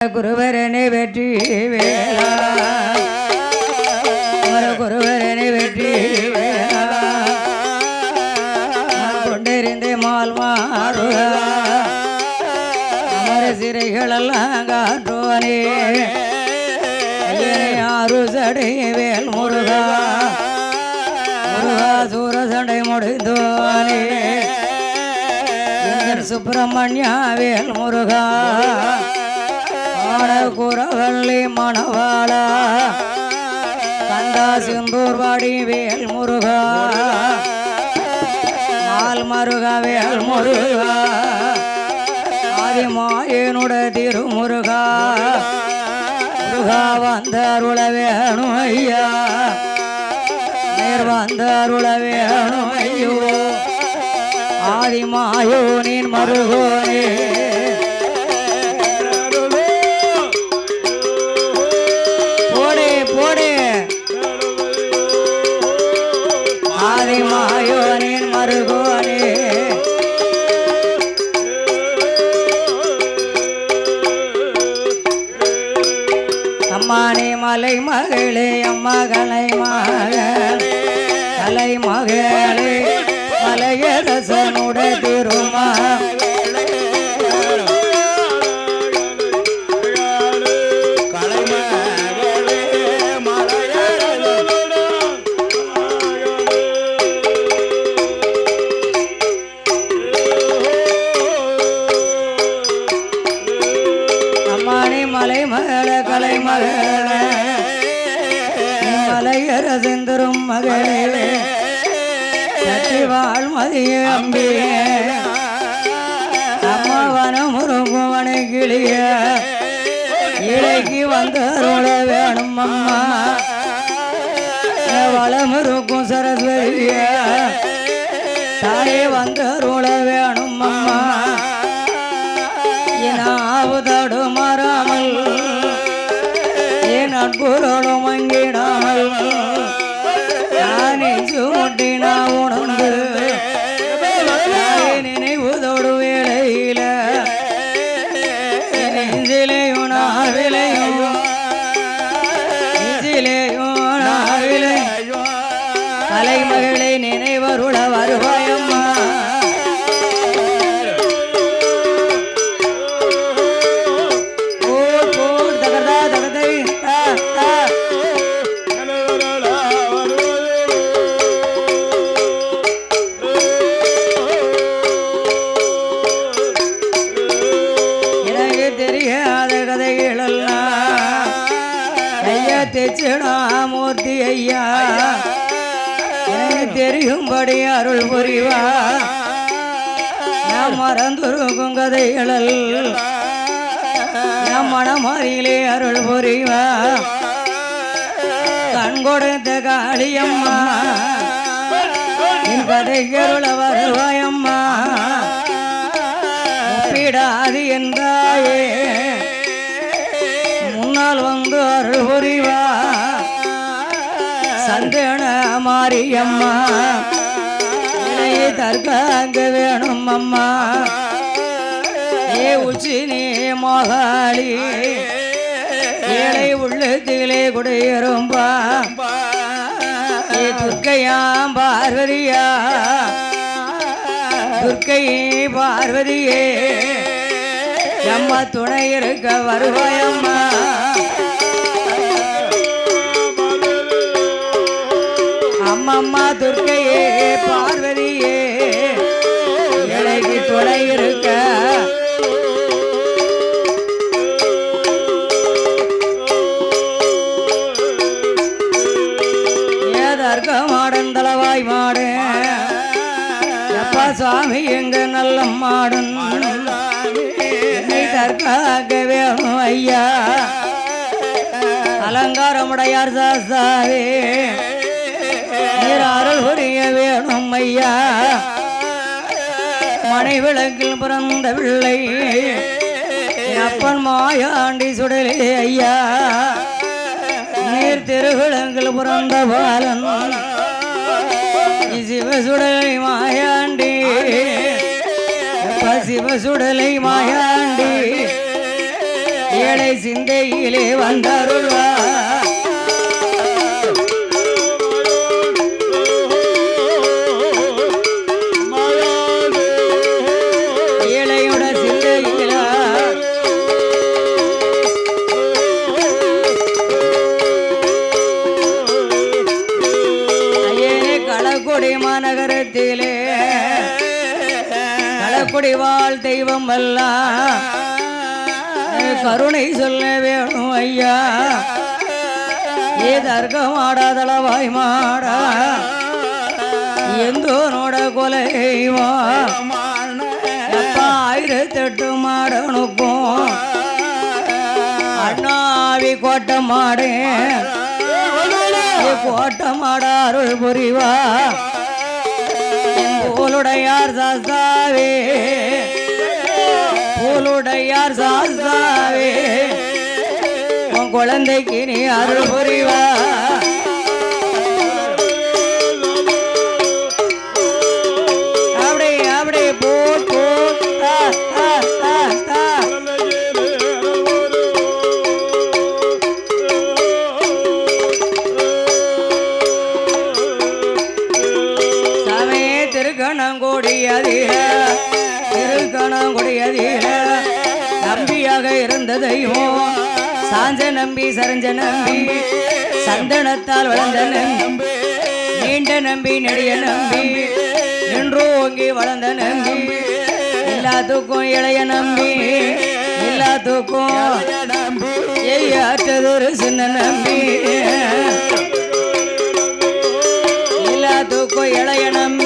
குருவரனை வெற்றி வேளா. குருவரனை வெற்றி வேளா. கொண்டிருந்தே மால் மாறுக அமர சிறைகளெல்லாம் காட்டுவனே. யாரு சடை வேல் முருகா. முருகா சூர சடை முடிந்தோனே சுப்பிரமணியா வேல் முருகா. ஆட குரவள்ளி மணவாளா. கந்தா சிந்தூர் வாடி வேல் முருகா. மால் மருகா வேல் முருகா. ஆதிமாயனுட திருமுருகா. முருகா வந்த அருள வேணும் ஐயா நேர் வந்த அருள வேணும் ஐயோ ஆதிமாயோனின் மருகோனே. மகளே சட்டி மதிய அம்பியே அம்மாவனம் முருகுவனை கிளிய இலைக்கு வந்தருள வேணும் அம்மா. வளமுருக்கும் சரஸ்வதிய தாயே வந்தருள வேணும் வேண மாரியம்மா. இணையை தற்காங்க வேணும் அம்மா ஏ உச்சி நீ மகாளி. ஏழை உள்ளத்திலே குடியிரும்பா ஏ துர்க்கையாம் பார்வதியா. துர்க்கை பார்வதியே. அம்மா துணை இருக்க வருவாயம்மா. அம்மா துர்க்கையே பார்வதியே இலைக்கு துணை இருக்க மாடந்தளவாய் மாடு. அப்பா சுவாமி எங்க நல்ல மாடன் தற்காகவே ஐயா. அலங்காரமுடையார் சாஸ்தாவே. நீர் அருள் புரிய வேணும் ஐயா. மனை விளக்கில் பிறந்த பிள்ளை. அப்பன் மாயாண்டி சுடலே ஐயா. நீர் திருவிளங்கில் பிறந்த பாலன். சிவசுடலை மாயாண்டி. எப்ப சிவசுடலை மாயாண்டி. ஏழை சிந்தையிலே வந்தருள்வார். மாநகரத்திலே களக்குடி வாழ் தெய்வம் அல்ல கருணை சொல்ல வேணும் ஐயா. ஏ தர்க்கமாடாதளவாய் மாடா எந்தோனோட கொலைவா எப்பா ஆயிரத்தெட்டு மாடனுக்கும் அண்ணாவி கோட்டை மாடே கோட்டை மாட அருள் புரிவா. போலுடையார் சாஸ்தாவே. போலுடையார் சாஸ்தாவே. உன் குழந்தைக்கு நீ அருள் புரிவார் இருந்ததையும் சாஞ்ச நம்பி சரஞ்ச நம்பி சந்தனத்தால் வளர்ந்த நம்பி நீண்ட நம்பி நெடிய நம்பி நின்று ஓங்கி வளர்ந்த நம்பி எல்லாத்துக்கும் இளைய நம்பி எல்லாத்துக்கும் ஏற்றதொரு சின்ன நம்பி எல்லாத்துக்கும் இளைய நம்பி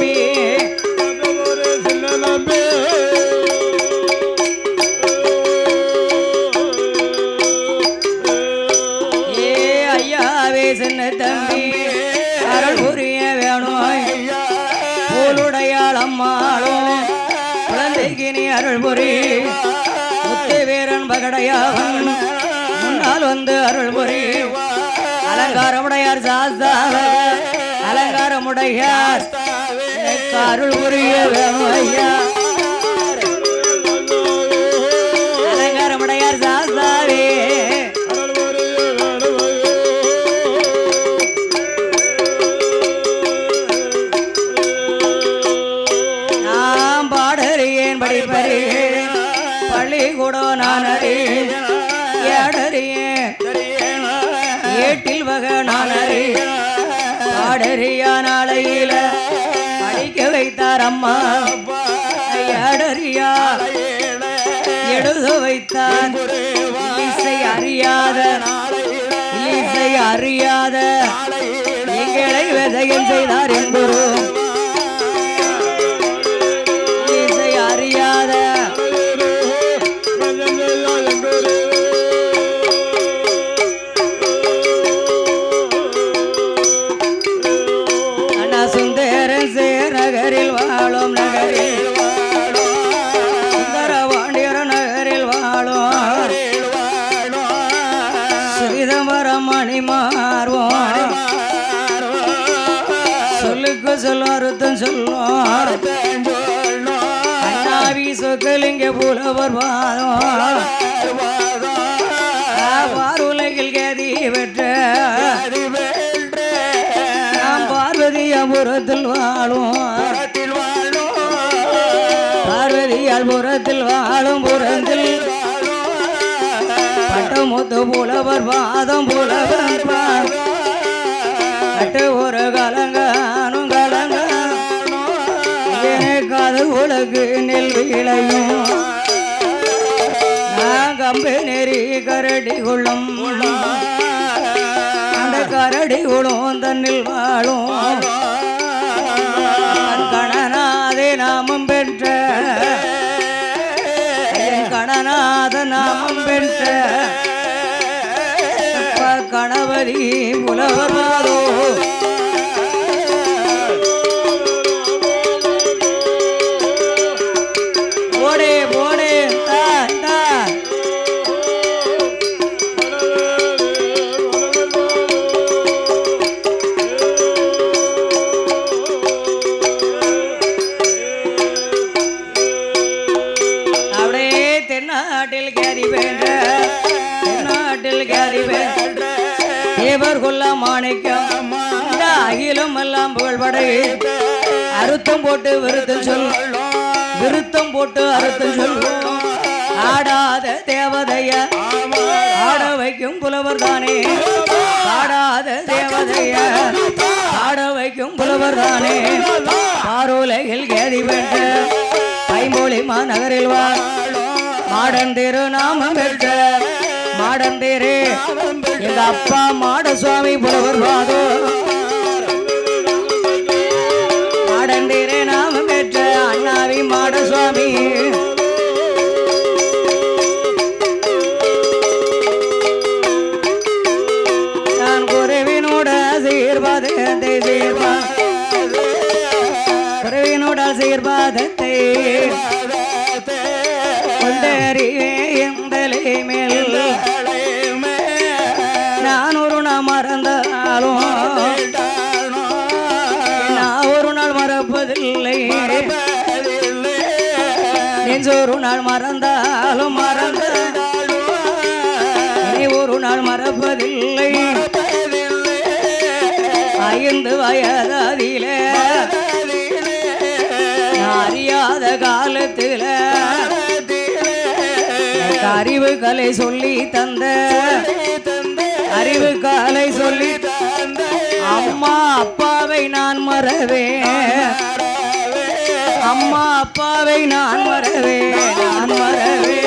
குழந்தைக்கு நீ அருள் புரி வீரன் பகடையாவன் முன்னால் வந்து அருள் புரி அலங்காரமுடையார் சாஸ்தாவ. அலங்காரமுடையார். எனக்கு அருள் அம்மா ஏடறியா எழுத வைத்தான் இசை அறியாத இசை அறியாத எங்களை விதையம் செய்தார் என்பது சொக்கலிங்க புலவர் வாதம் பாருலகில் கேதி பெற்ற நாம் பார்வதி பார்வதியபுரத்தில் வாழும். பார்வதியால் புறத்தில் வாழும் புறத்தில் பட்டமுத்து புலவர் வாதம் புலவர் கட்டு ஒரு கலங்கானும் கலங்கானும். எனக்கு உலகு நெல் விளையும். நான் கம்பு நெறி கரடி குளம் அந்த கரடி குளம் தன்னில் வாழும். கணநாதே நாமம் பெற்ற. கணநாத நாமம் பெற்ற. கணவரி கணபதி மாணிக்கம். இந்த அகிலும் எல்லாம் புகழ்படை. அறுத்தம் போட்டு விருத்தம் சொல். விருத்தம் போட்டு அறுத்தம் சொல். ஆடாத தேவதைய. ஆட வைக்கும் புலவர் தானே. ஆடாத தேவதைய. ஆட வைக்கும் புலவர் தானே. பாரோலையில் கேதி வேண்ட ஐமொழி மாநகரில் வா ஆடன் திருநாமம் பெற்ற மாடன் எங்க அப்பா மாட சுவாமி புலவர் வாதோ மாடன் நாம பெற்ற அண்ணாவி மாட சுவாமி ஐந்து வயதாதிலே. அறியாத காலத்துல அறிவு கலை சொல்லி தந்த. அறிவு கலை சொல்லி அம்மா அப்பாவை நான் மறவே அம்மா அப்பாவை நான் மறவே நான் மறவே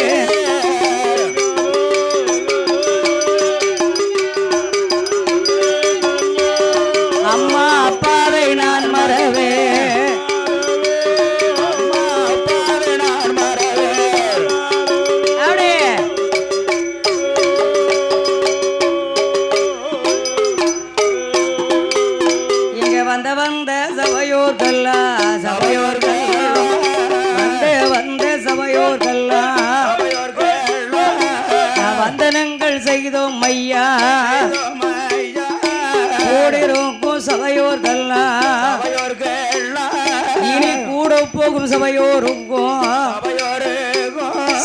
சபையோருக்கும்.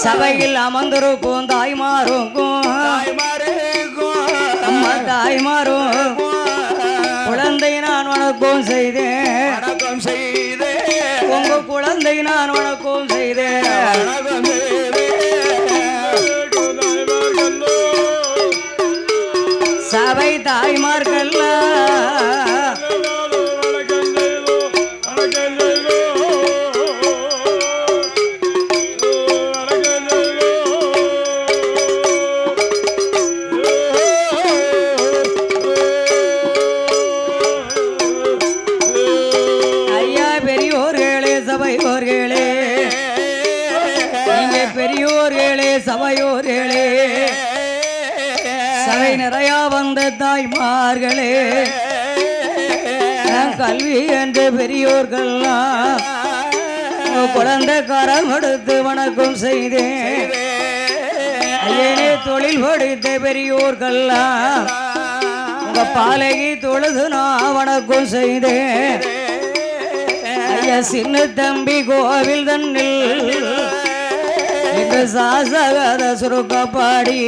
சபையில் அமர்ந்திருக்கும் தாய்மாருக்கும். அம்மா தாய்மாரும். குழந்தை நான் வணக்கம் செய்தேன். உங்க குழந்தை நான் வணக்கம் செய்தேன். என்று பெரியோர்கள்லாம் குழந்தை கரம் எடுத்து வணக்கம் செய்தேன். ஐயனே தொழில் படித்த பெரியோர்கள்லாம் உங்க பாலகி தொழுது நான் வணக்கம் செய்தேன். ஐயா சின்ன தம்பி கோவில் தன்னில் இந்த சாசகத சுருக்க பாடி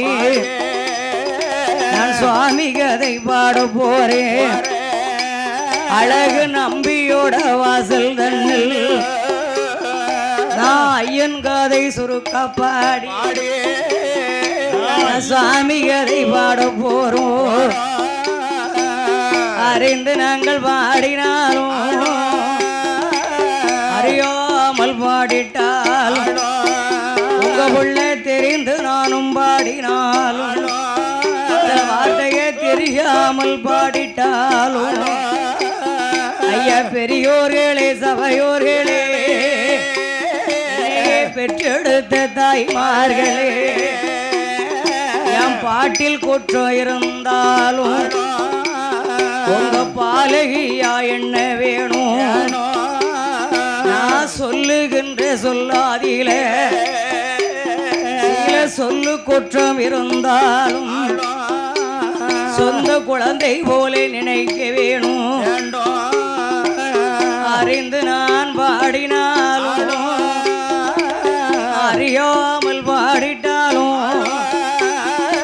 நான் சுவாமி கதை பாட போறேன். அழகு நம்பியோட வாசல் தன்னில். நான் ஐயன் கதை சுருக்க பாடி. சாமி கதை பாட போறோம். அறிந்து நாங்கள் பாடினாலும் அறியாமல் பாடிட்டால் உங்க புள்ள தெரிந்து நானும் பாடினாலும் வார்த்தையே தெரியாமல் பாடிட்டாலும் ஐயா பெரியோர்களே சபையோர்களே பெற்றெடுத்த தாய்மார்களே. என் பாட்டில் குற்றம் இருந்தாலும் உங்க பாலகியா என்ன வேணும்? நான் சொல்லுகின்ற சொல்லாதில சொல்லு குற்றம் இருந்தாலும் சொந்த குழந்தை போல நினைக்க வேணும். அறிந்து நான் பாடினாலும் அறியாமல் பாடிட்டாலும்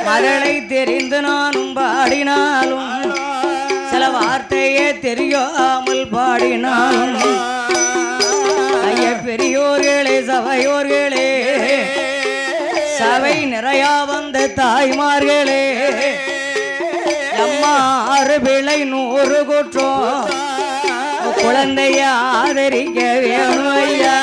மகளை தெரிந்து நானும் பாடினாலும் சில வார்த்தையே தெரியாமல் பாடினாலும் ஐய பெரியோர்களே சபையோர்களே சபை நிறையா வந்த தாய்மார்களே அம்மா ஆறு நூறு குற்றம் குழந்தைய ஆதரிக்க வேணும் ஐயா.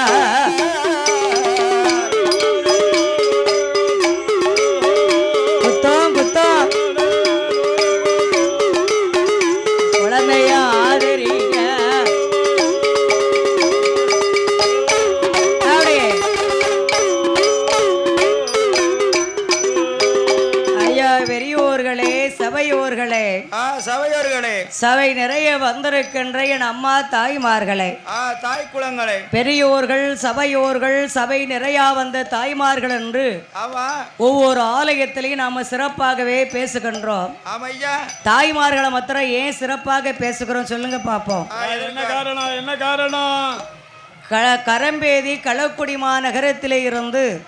சபை நிறைய வந்திருக்கின்ற என் அம்மா தாய்மார்களே. தாய் குளங்களே பெரியோர்கள் சபையோர்கள் சபை நிறையா வந்த தாய்மார்கள் என்று ஒவ்வொரு ஆலயத்திலையும் நாம சிறப்பாகவே பேசுகின்றோம். தாய்மார்களை மாத்திரம் ஏன் சிறப்பாக பேசுகிறோம் சொல்லுங்க பார்ப்போம் என்ன காரணம் என்ன காரணம்? கரம்பேதி களக்குடி மாநகரத்திலே இருந்து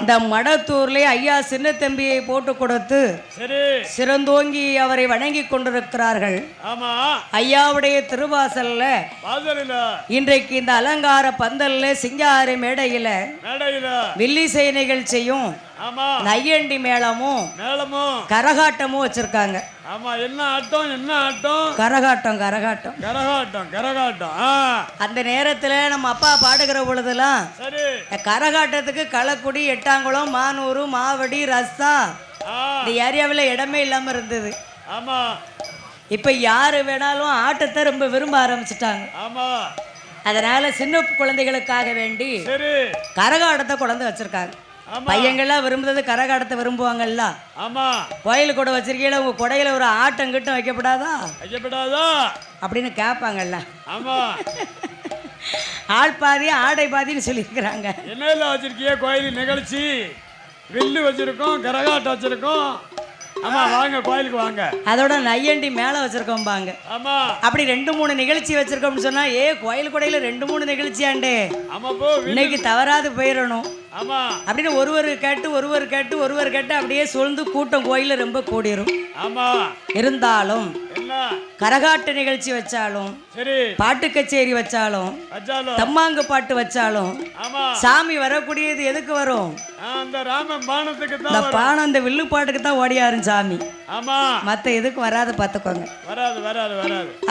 இந்த மடத்தூர்லே ஐயா சின்னத்தம்பியை போட்டு கொடுத்து சிறந்தோங்கி அவரை வணங்கி கொண்டிருக்கிறார்கள். ஆமா. ஐயாவுடைய திருவாசல்ல வாசலில. இன்றைக்கு இந்த அலங்கார பந்தல்ல சிங்காரி மேடையில மேடையில. வில்லிசை நிகழ்ச்சியும் நையண்டி மேளமும். கரகாட்டமும் வச்சிருக்காங்க. ஆமா என்ன ஆட்டம் என்ன ஆட்டம்? கரகாட்டம் கரகாட்டம். கரகாட்டம் கரகாட்டம். அந்த நேரத்துல நம்ம அப்பா பாடுகிற பொழுதெல்லாம் கரகாட்டத்துக்கு களக்குடி எட்டாங்குளம் மானூர் மாவடி ரஸ்தா. இந்த ஏரியாவில் இடமே இல்லாம இருந்தது. ஆமா. இப்ப யாரு வேணாலும் ஆட்டத்தை ரொம்ப விரும்ப ஆரம்பிச்சிட்டாங்க. ஆமா. அதனால சின்ன குழந்தைகளுக்காக வேண்டி கரகாட்டத்தை கொண்டு வச்சிருக்காங்க. பையங்கள்லாம் விரும்புறது கரகாட்டத்தை விரும்புவாங்கல்ல. ஆமா. கோயில் கூட வச்சிருக்கீங்களா உங்க கொடையில ஒரு ஆட்டம் கிட்டம் வைக்கப்படாதா? ஐயப்படாதா அப்படின்னு கேட்பாங்கல்ல ஆமா. ஆள் பாதி ஆடை பாதின்னு சொல்லியிருக்கிறாங்க. என்னெல்லாம் வச்சிருக்கிய கோயில் நிகழ்ச்சி வில்லு வச்சிருக்கோம் கரகாட்டம் வச்சிருக்கோம். ஆமா வாங்க கோயிலுக்கு வாங்க. அதோட நையண்டி மேலே வச்சிருக்கோம்பாங்க. ஆமா. அப்படி ரெண்டு மூணு நிகழ்ச்சி வச்சிருக்கோம்னு சொன்னா ஏ கோயில் கொடையில ரெண்டு மூணு நிகழ்ச்சியாண்டே. ஆமா இன்னைக்கு தவறாது போயிடணும். அப்படின்னு ஒருவர் கேட்டு ஒருவர் கேட்டு ஒருவர் கேட்டு அப்படியே சொல்ந்து கூட்டம் கோயில ரொம்ப கூடிரும். இருந்தாலும் கரகாட்ட நிகழ்ச்சி வச்சாலும் பாட்டு கச்சேரி வச்சாலும் தம்மாங்கு பாட்டு வச்சாலும் சாமி வரக்கூடியது எதுக்கு வரும்? இந்த. பானம் இந்த வில்லு பாட்டுக்கு தான் ஓடியாரும் சாமி. மற்ற எதுக்கு வராது வராது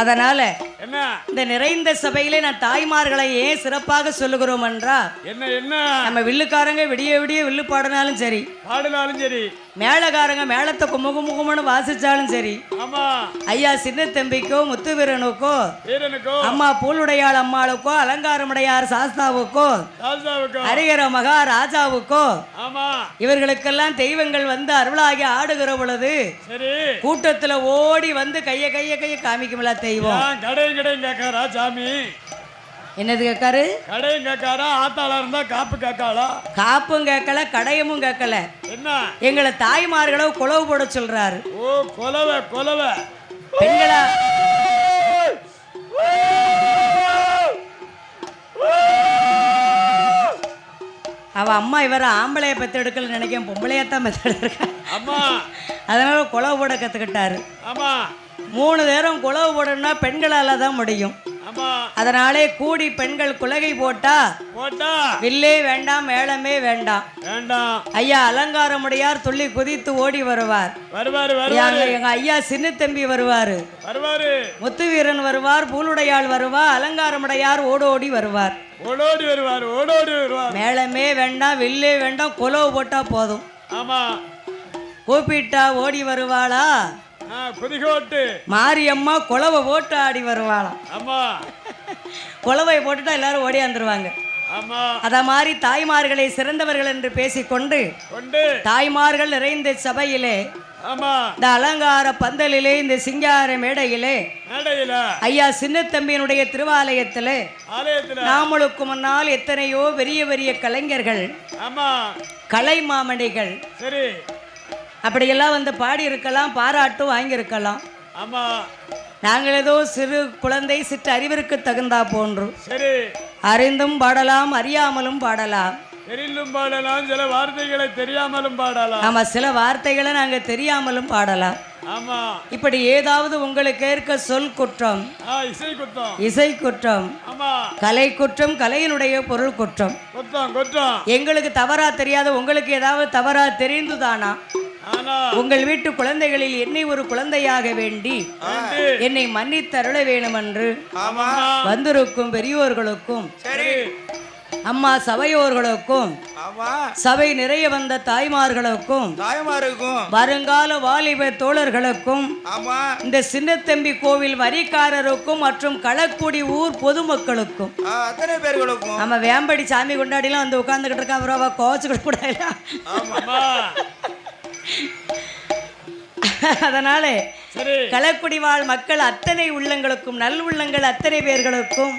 அதனால என்ன? இந்த நிறைந்த சபையிலே நான் தாய்மார்களை ஏன் சிறப்பாக சொல்லுகிறோம் என்றா என்ன என்ன? வில்லுக்காரங்க விடிய விடிய வில்லு பாடினாலும் சரி. பாடினாலும் சரி. மேளக்காரங்க மேளத்தை குமுகு முகுமுன்னு வாசிச்சாலும் சரி. ஆமா. ஐயா சின்ன தம்பிக்கோ முத்துவீரனுக்கோ வீரனுக்கோ அம்மா பூலுடையாள் அம்மாளுக்கோ அலங்காரமுடையார் சாஸ்தாவுக்கோ ராஜாவுக்கோ ஹரிகர மகாராஜாவுக்கோ ஆமா. இவர்களுக்கெல்லாம் தெய்வங்கள் வந்து அருளாகி ஆடுகிற பொழுது சரி. கூட்டத்துல ஓடி வந்து கைய கைய கைய காமிக்கும்ல தெய்வம். சாமி என்னது கேட்காரு? கடையும் கேட்காரா ஆத்தாளா இருந்தா காப்பு கேட்காளா காப்பும் கேட்கல கடையமும் கேட்கல. என்ன? எங்களை தாய்மார்களோ குளவு போட சொல்றாரு. ஓ கொலவை கொலவை. பெண்களா? அவ அம்மா இவர ஆம்பளைய பெத்தெடுக்கல நினைக்கிறேன் பொம்பளையத்தான் பெத்தெடுக்க அம்மா. அதனால குளவு போட கத்துக்கிட்டாரு. ஆமா மூணு நேரம் குளவு போடணும்னா பெண்களால தான் முடியும். அதனாலே கூடி பெண்கள் குலகை போட்டா போட்டா. வில்லே வேண்டாம் மேளமே வேண்டாம். வேண்டாம். ஐயா அலங்காரமுடையார் துள்ளி குதித்து ஓடி வருவார். வருவாரு எங்க வருவாரு ஐயா சின்னத்தம்பி வருவாரு. வருவாரு. முத்துவீரன் வருவார் பூலுடையாள் வருவா அலங்காரமுடையார் ஓடோடி வருவார். ஓடோடி வருவாரு ஓடோடி வருவார். மேளமே வேண்டாம் வில்லே வேண்டாம் குலவு போட்டா போதும். ஆமா. கூப்பிட்டா ஓடி வருவாளா? மாரியம்மா குலவை போட்டு ஆடி வருவாளாம். ஆமா. குலவை போட்டுட்டா எல்லாரும் ஓடியாந்துருவாங்க அத மாதிரி தாய்மார்களை சிறந்தவர்கள் என்று பேசிக்கொண்டு கொண்டு. தாய்மார்கள் நிறைந்த சபையிலே இந்த அலங்கார பந்தலிலே இந்த சிங்கார மேடையிலே ஐயா சின்னத்தம்பியினுடைய திருவாலயத்திலே ஆலயத்துல. நாமளுக்கு முன்னால் எத்தனையோ பெரிய பெரிய கலைஞர்கள் கலை மாமணிகள் சரி. அப்படியெல்லாம் வந்து பாடி இருக்கலாம் பாராட்டும் வாங்கியிருக்கலாம். ஆமா. நாங்கள் ஏதோ சிறு குழந்தை சிற்று அறிவிற்கு தகுந்தா போன்று. சரி. அறிந்தும் பாடலாம் அறியாமலும் பாடலாம். தெரிந்தும் பாடலாம் சில வார்த்தைகளை தெரியாமலும் பாடலாம். ஆமா சில வார்த்தைகளை நாங்க தெரியாமலும் பாடலாம். இப்படி ஏதாவது உங்களுக்கு ஏற்க சொல் குற்றம். இசை குற்றம். கலை குற்றம் கலையினுடைய பொருள் குற்றம். எங்களுக்கு தவறா தெரியாத உங்களுக்கு ஏதாவது தவறா தெரிந்துதானா? உங்கள் வீட்டு குழந்தைகளில் என்னை ஒரு குழந்தையாக வேண்டி. என்னை மன்னித்தருள வேணுமென்று ஆமா. வந்திருக்கும் பெரியோர்களுக்கும் சரி. அம்மா சபையோர்களுக்கும் சபை நிறைய வந்த தாய்மார்களுக்கும் தாயமாருக்கும். வருங்கால வாலிப தோழர்களுக்கும் இந்த சின்னத்தம்பி கோவில் வரிக்காரருக்கும் மற்றும் களக்குடி ஊர் பொதுமக்களுக்கும். நம்ம வேம்படி சாமி கொண்டாடிலாம் வந்து உட்காந்துக்கிட்டு இருக்கா அவள் கோச்சுக்கிட்டு கூட அதனால சரி. களக்குடி வாழ் மக்கள் அத்தனை உள்ளங்களுக்கும் நல் உள்ளங்கள் அத்தனை பேர்களுக்கும்.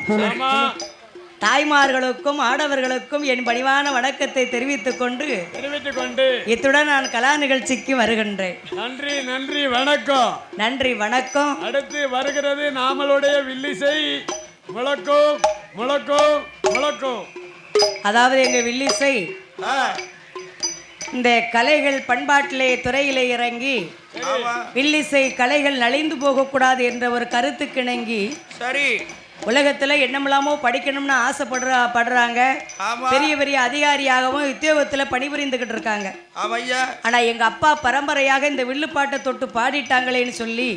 தாய்மார்களுக்கும் ஆடவர்களுக்கும் என் பணிவான வணக்கத்தை தெரிவித்துக் கொண்டு தெரிவித்துக் கொண்டு இத்துடன் நான் கலா நிகழ்ச்சிக்கு வருகின்றேன். நன்றி நன்றி வணக்கம். நன்றி வணக்கம். அடுத்து வருகிறது நாமளுடைய வில்லிசை. முழக்கம் முழக்கம் முழக்கம். அதாவது எங்க வில்லிசை இந்த கலைகள் பண்பாட்டிலே துறையிலே இறங்கி வில்லிசை கலைகள் நலிந்து போகக்கூடாது என்ற ஒரு கருத்துக்கிணங்கி சரி. உலகத்துல என்னமெல்லாமோ படிக்கணும்னு ஆசைப்படுற படுறாங்க. பெரிய பெரிய அதிகாரியாகவும் உத்தியோகத்துல பணிபுரிந்துகிட்டு இருக்காங்க. ஆனா எங்க அப்பா பரம்பரையாக இந்த வில்லுப்பாட்டை தொட்டு பாடிட்டாங்களேன்னு சொல்லி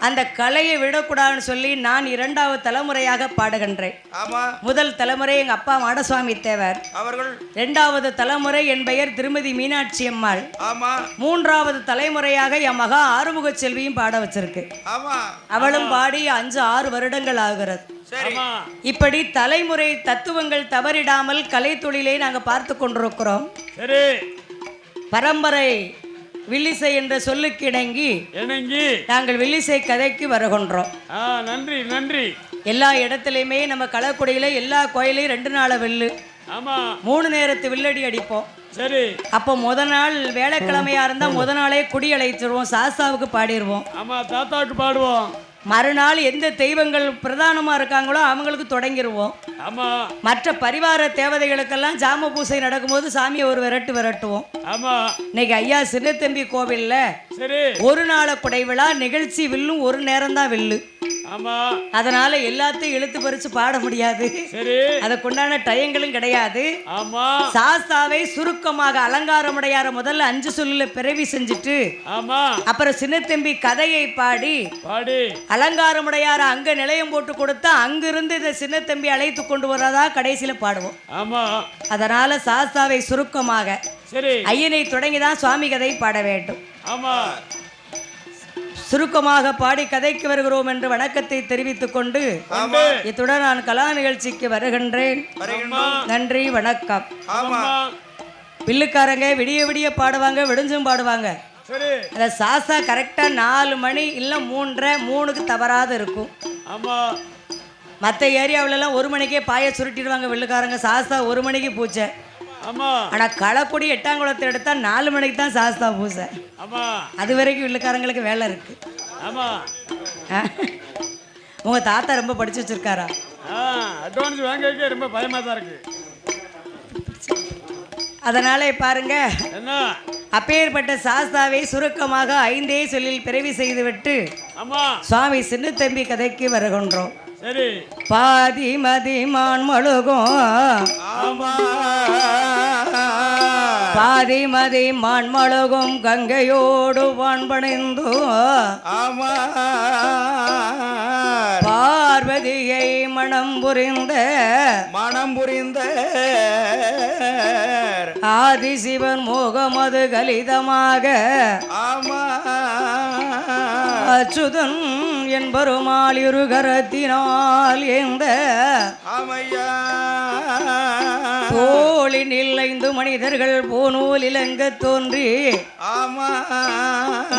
அந்த கலையை விடக்கூடாதுன்னு சொல்லி நான் இரண்டாவது தலைமுறையாக பாடுகின்றேன். முதல் தலைமுறை எங்க அப்பா மாடசுவாமி தேவர். அவர்கள். இரண்டாவது தலைமுறை என் பெயர் திருமதி மீனாட்சி அம்மாள். ஆமா. மூன்றாவது தலைமுறையாக என் மகா ஆறுமுக செல்வியும் பாட வச்சிருக்கு. அவளும் பாடி அஞ்சு ஆறு வருடங்கள் ஆகிறது. இப்படி தலைமுறை தத்துவங்கள் தவறிடாமல் கலை தொழிலை நாங்க பார்த்து கொண்டிருக்கிறோம். சரி. பரம்பரை வில்லிசை என்ற சொல்லுக்கு இணங்கி இணங்கி. நாங்கள் வில்லிசை கதைக்கு வருகின்றோம். ஆ நன்றி நன்றி. எல்லா இடத்துலையுமே நம்ம களக்குடியில எல்லா கோயிலையும் ரெண்டு நாளை வில்லு. ஆமா. மூணு நேரத்து வில்லடி அடிப்போம். சரி. அப்போ முத நாள் வேலைக்கிழமையா இருந்தா முத நாளே குடி அழைச்சிருவோம் சாஸ்தாவுக்கு பாடிடுவோம் ஆமா தாத்தாக்கு பாடுவோம். மறுநாள் எந்த தெய்வங்கள் பிரதானமா இருக்காங்களோ அவங்களுக்கு தொடங்கிடுவோம் ஆமா. மற்ற பரிவார தேவதைகளுக்கெல்லாம் ஜாம பூசை நடக்கும்போது சாமியை ஒரு விரட்டு விரட்டுவோம். ஆமா. இன்னைக்கு ஐயா சின்னத்தம்பி கோவில்ல சரி. ஒரு நாள குடை விழா நிகழ்ச்சி வில்லும் ஒரு நேரம் தான் வில்லு. அதனால எல்லாத்தையும் இழுத்து பறிச்சு பாட முடியாது. சரி. அதுக்குண்டான டயங்களும் கிடையாது. சாஸ்தாவை சுருக்கமாக அலங்காரமுடையார முதல்ல அஞ்சு சொல்லுல பிறவி செஞ்சுட்டு அப்புறம் சின்னத்தம்பி கதையை பாடி பாடி. அலங்காரமுடையார அங்க நிலையம் போட்டு கொடுத்தா அங்கிருந்து இந்த சின்னத்தம்பி அழைத்து கொண்டு வரதா கடைசியில பாடுவோம். அதனால சாஸ்தாவை சுருக்கமாக சரி. ஐயனை தொடங்கி தான் சுவாமி கதை பாட வேண்டும். ஆமா. சுருக்கமாக பாடி கதைக்கு வருகிறோம் என்று வணக்கத்தை தெரிவித்துக் கொண்டு இத்துடன் நான் கலா நிகழ்ச்சிக்கு வருகின்றேன். நன்றி வணக்கம். வில்லுக்காரங்க விடிய விடிய பாடுவாங்க விடிஞ்சும் பாடுவாங்க. அந்த சாஸ்தா கரெக்டாக நாலு மணி இல்லை மூன்றரை மூணுக்கு தவறாது இருக்கும். மற்ற ஏரியாவிலலாம் ஒரு மணிக்கே பாயை சுருட்டிடுவாங்க வில்லுக்காரங்க. சாஸ்தா ஒரு மணிக்கு பூச்சை. ஆமா. ஆனால் களக்குடி எட்டாங்குளத்தை எடுத்தால் நாலு மணிக்கு தான் சாஸ்தா பூசை. அது வரைக்கும் வில்லுக்காரங்களுக்கு வேலை இருக்கு? உங்க தாத்தா ரொம்ப படிச்சு வச்சிருக்காரா? அட்வான்ஸ் வாங்கறதுக்கே ரொம்ப பயமா தான் இருக்கு. அதனால பாருங்க அப்பேற்பட்ட சாஸ்தாவை சுருக்கமாக ஐந்தே சொல்லில் பிறவி செய்துவிட்டு சுவாமி சின்னத்தம்பி கதைக்கு வருகின்றோம். சரி. பாதி மதி மான் மழுகும். ஆமா. பாதி மதி மான் மழுகும் கங்கையோடு வான்பணிந்து. ஆமா. பார்வதியை மணம் புரிந்த. மனம் புரிந்த. ஆதிசிவன் மோகமது கலிதமாக. ஆமா. அச்சுதன் என்பருமாள் இருகரத்தினால் ஏந்த ஆமையா. தோளினில் ஐந்து மனிதர்கள் போனூல் இலங்க தோன்றி ஆமா.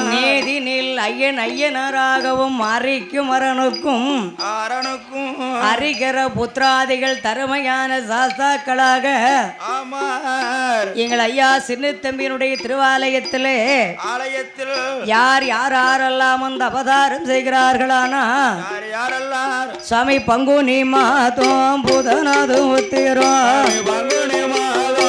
நேதினில் ஐயன் ஐயனராகவும் அரிக்கும் அரணுக்கும் அரணுக்கும் அரிகர புத்திராதிகள் தருமையான சாஸ்தாக்களாக ஆமா. எங்கள் ஐயா சின்னத்தம்பியினுடைய திருவாலயத்திலே ஆலயத்தில் யார் யார் யாரெல்லாம் அந்த அவதாரம் செய்கிறார்களானா யார் யாரெல்லாம் சுவாமி பங்குனி மாதம் புதனது உத்திரம் பங்குனி மாதம்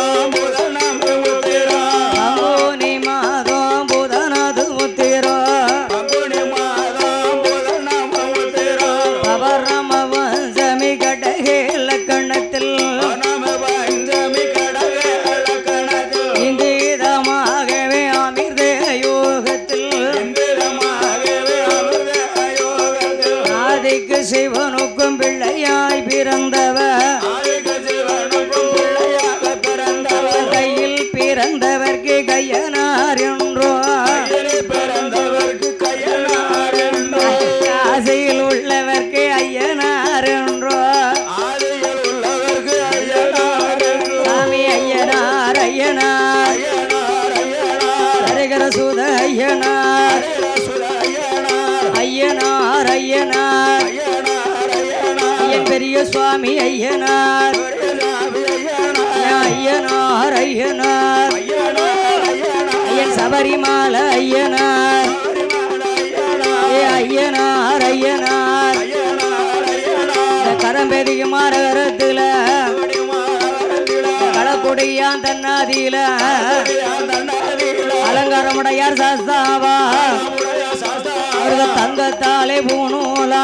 களக்குடியான் அலங்காரமுடையார் சாஸ்தாவா தங்கத்தாலே பூணூலா?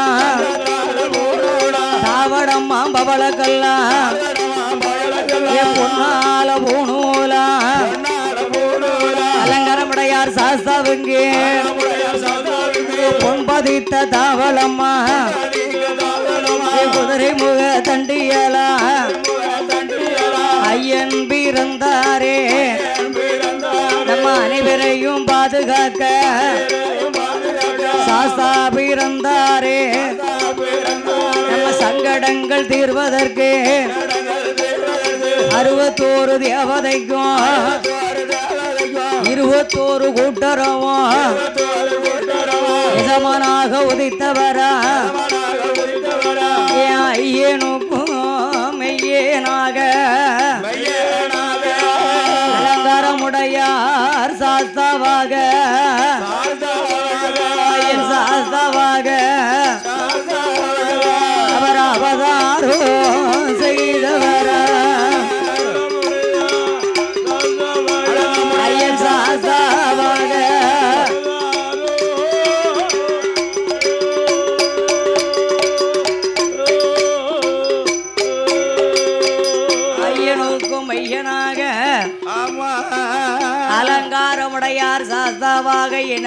தாவடம் பவளக்கல்லாம் என் பொன்னால பூணூலா? அலங்காரமுடையார் சாஸ்தாவுங்க பொன்பதித்த தாவளம்மா? குதிரை முக தண்டியலா? பேரையும் பாதுகாக்க சாஸ்தா பிறந்தாரே. நம்ம சங்கடங்கள் தீர்வதற்கு அறுபத்தோரு தேவதைக்கும் இருபத்தோரு கூட்டரவும் எஜமானாக உதித்தவரா. என் ஐயனுக்கும்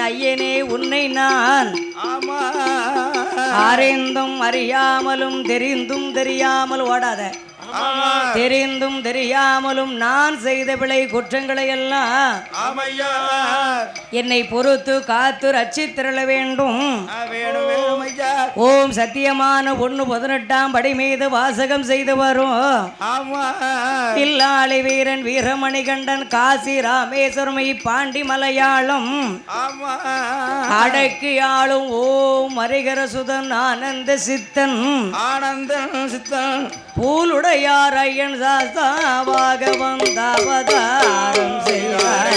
ஐயனே உன்னை நான் ஆமா அறிந்தும் அறியாமலும் தெரிந்தும் தெரியாமல் ஓடாத. தெரிந்தும் தெரியாமலும் நான் செய்த பிழை குற்றங்களை எல்லாம் என்னை பொறுத்து காத்து ரட்சித்திரள வேண்டும். ஓம் சத்தியமான ஒன்று பதினெட்டாம் படி மீது வாசகம் செய்து வரும். ஆமா. தில்லாளி வீரன் வீரமணிகண்டன் காசி ராமேஸ்வரம் பாண்டி மலையாளம். அடக்கி ஆளும் ஓம் மரிகர சுதன் ஆனந்த சித்தன். ஆனந்தன் சித்தன். பூலுடையார் ஐயன் சாஸ்தாவாக வந்த செய்வார்